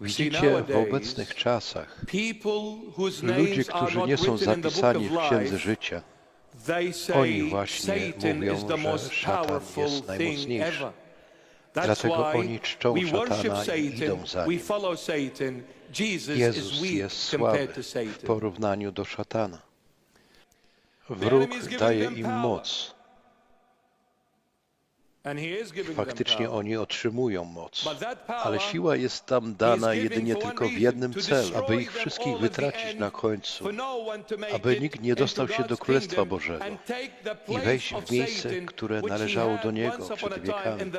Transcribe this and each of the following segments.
Widzicie, w obecnych czasach ludzie, którzy nie są zapisani w Księdze Życia, oni właśnie mówią, że szatan jest najmocniejszy. Dlatego oni czczą szatana i idą za nim. Jezus jest słaby w porównaniu do szatana. Wróg daje im moc. Faktycznie oni otrzymują moc. Ale siła jest tam dana jedynie tylko w jednym celu, aby ich wszystkich wytracić na końcu, aby nikt nie dostał się do Królestwa Bożego i wejść w miejsce, które należało do Niego przed wiekami,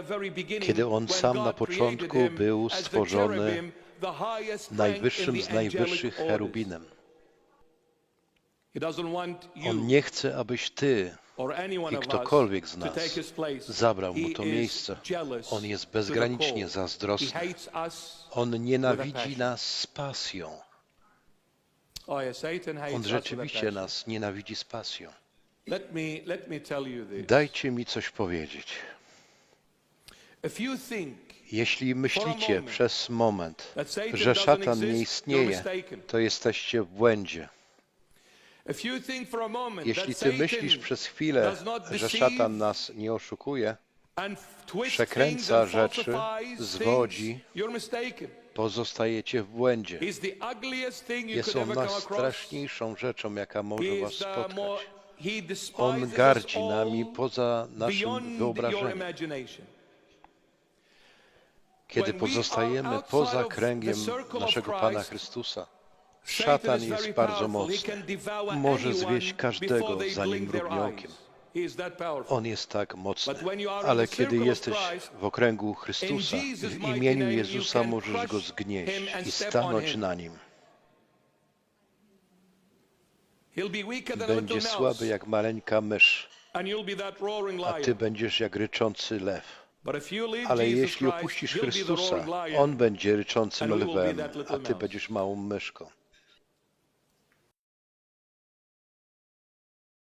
kiedy On sam na początku był stworzony najwyższym z najwyższych cherubinem. On nie chce, abyś Ty i ktokolwiek z nas zabrał mu to miejsce. On jest bezgranicznie zazdrosny. On nienawidzi nas z pasją. On rzeczywiście nas nienawidzi z pasją. Dajcie mi coś powiedzieć. Jeśli myślicie przez moment, że szatan nie istnieje, to jesteście w błędzie. Jeśli ty myślisz przez chwilę, że szatan nas nie oszukuje, przekręca rzeczy, zwodzi, pozostajecie w błędzie. Jest on najstraszniejszą rzeczą, jaka może was spotkać. On gardzi nami poza naszym wyobrażeniem. Kiedy pozostajemy poza kręgiem naszego Pana Chrystusa, szatan jest bardzo mocny. Może zwieść każdego, zanim mrugnie okiem. On jest tak mocny. Ale kiedy jesteś w okręgu Chrystusa, w imieniu Jezusa możesz go zgnieść i stanąć na nim. Będzie słaby jak maleńka mysz, a ty będziesz jak ryczący lew. Ale jeśli opuścisz Chrystusa, On będzie ryczącym lwem, a ty będziesz małą myszką.